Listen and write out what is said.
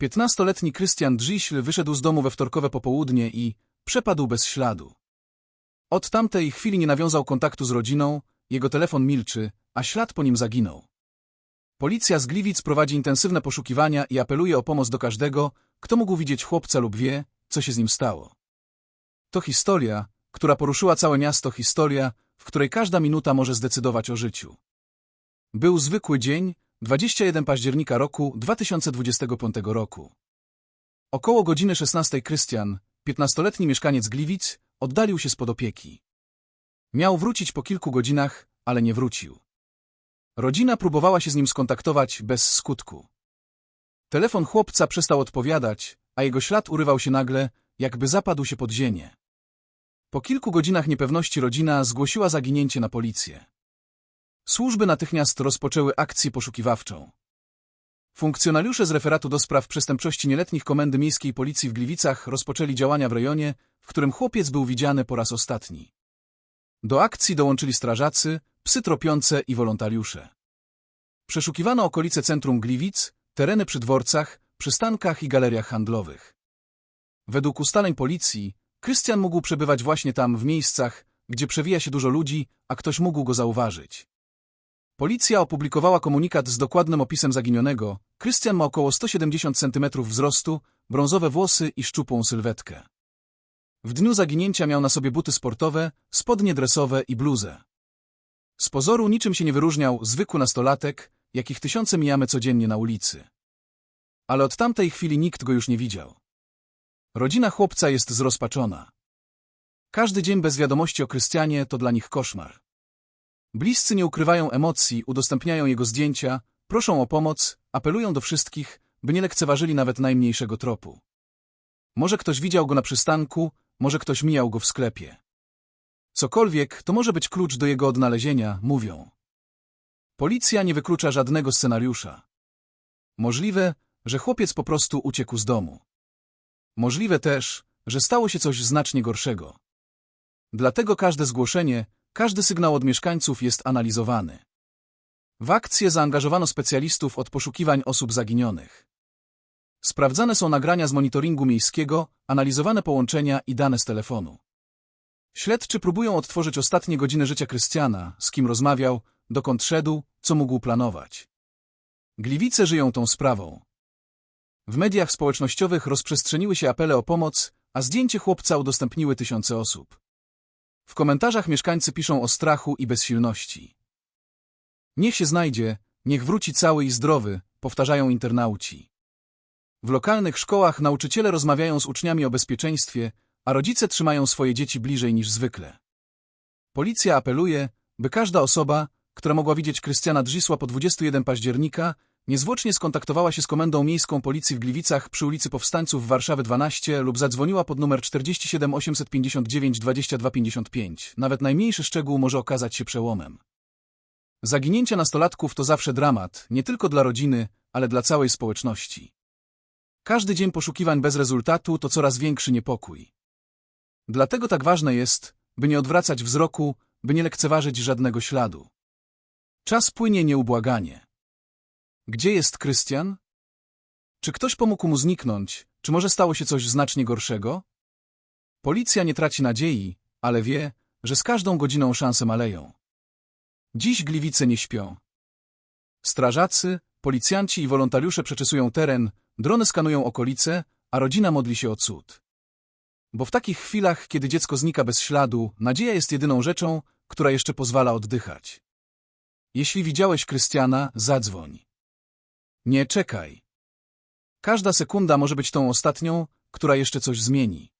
Piętnastoletni Krystian Drziśl wyszedł z domu we wtorkowe popołudnie i przepadł bez śladu. Od tamtej chwili nie nawiązał kontaktu z rodziną, jego telefon milczy, a ślad po nim zaginął. Policja z Gliwic prowadzi intensywne poszukiwania i apeluje o pomoc do każdego, kto mógł widzieć chłopca lub wie, co się z nim stało. To historia, która poruszyła całe miasto, historia, w której każda minuta może zdecydować o życiu. Był zwykły dzień, 21 października roku 2025 roku. Około godziny 16 Krystian, 15-letni mieszkaniec Gliwic, oddalił się spod opieki. Miał wrócić po kilku godzinach, ale nie wrócił. Rodzina próbowała się z nim skontaktować bez skutku. Telefon chłopca przestał odpowiadać, a jego ślad urywał się nagle, jakby zapadł się pod ziemię. Po kilku godzinach niepewności rodzina zgłosiła zaginięcie na policję. Służby natychmiast rozpoczęły akcję poszukiwawczą. Funkcjonariusze z referatu do spraw przestępczości nieletnich Komendy Miejskiej Policji w Gliwicach rozpoczęli działania w rejonie, w którym chłopiec był widziany po raz ostatni. Do akcji dołączyli strażacy, psy tropiące i wolontariusze. Przeszukiwano okolice centrum Gliwic, tereny przy dworcach, przystankach i galeriach handlowych. Według ustaleń policji, Krystian mógł przebywać właśnie tam, w miejscach, gdzie przewija się dużo ludzi, a ktoś mógł go zauważyć. Policja opublikowała komunikat z dokładnym opisem zaginionego. Krystian ma około 170 cm wzrostu, brązowe włosy i szczupłą sylwetkę. W dniu zaginięcia miał na sobie buty sportowe, spodnie dresowe i bluzę. Z pozoru niczym się nie wyróżniał zwykły nastolatek, jakich tysiące mijamy codziennie na ulicy. Ale od tamtej chwili nikt go już nie widział. Rodzina chłopca jest zrozpaczona. Każdy dzień bez wiadomości o Krystianie to dla nich koszmar. Bliscy nie ukrywają emocji, udostępniają jego zdjęcia, proszą o pomoc, apelują do wszystkich, by nie lekceważyli nawet najmniejszego tropu. Może ktoś widział go na przystanku, może ktoś mijał go w sklepie. Cokolwiek, to może być klucz do jego odnalezienia, mówią. Policja nie wyklucza żadnego scenariusza. Możliwe, że chłopiec po prostu uciekł z domu. Możliwe też, że stało się coś znacznie gorszego. Dlatego każde zgłoszenie, każdy sygnał od mieszkańców jest analizowany. W akcję zaangażowano specjalistów od poszukiwań osób zaginionych. Sprawdzane są nagrania z monitoringu miejskiego, analizowane połączenia i dane z telefonu. Śledczy próbują odtworzyć ostatnie godziny życia Krystiana, z kim rozmawiał, dokąd szedł, co mógł planować. Gliwice żyją tą sprawą. W mediach społecznościowych rozprzestrzeniły się apele o pomoc, a zdjęcie chłopca udostępniły tysiące osób. W komentarzach mieszkańcy piszą o strachu i bezsilności. Niech się znajdzie, niech wróci cały i zdrowy, powtarzają internauci. W lokalnych szkołach nauczyciele rozmawiają z uczniami o bezpieczeństwie, a rodzice trzymają swoje dzieci bliżej niż zwykle. Policja apeluje, by każda osoba, która mogła widzieć Krystiana Drzisła po 21 października, niezwłocznie skontaktowała się z Komendą Miejską Policji w Gliwicach przy ulicy Powstańców Warszawy 12 lub zadzwoniła pod numer 47 859 2255. Nawet najmniejszy szczegół może okazać się przełomem. Zaginięcia nastolatków to zawsze dramat, nie tylko dla rodziny, ale dla całej społeczności. Każdy dzień poszukiwań bez rezultatu to coraz większy niepokój. Dlatego tak ważne jest, by nie odwracać wzroku, by nie lekceważyć żadnego śladu. Czas płynie nieubłaganie. Gdzie jest Krystian? Czy ktoś pomógł mu zniknąć, czy może stało się coś znacznie gorszego? Policja nie traci nadziei, ale wie, że z każdą godziną szanse maleją. Dziś Gliwice nie śpią. Strażacy, policjanci i wolontariusze przeczesują teren, drony skanują okolice, a rodzina modli się o cud. Bo w takich chwilach, kiedy dziecko znika bez śladu, nadzieja jest jedyną rzeczą, która jeszcze pozwala oddychać. Jeśli widziałeś Krystiana, zadzwoń. Nie czekaj. Każda sekunda może być tą ostatnią, która jeszcze coś zmieni.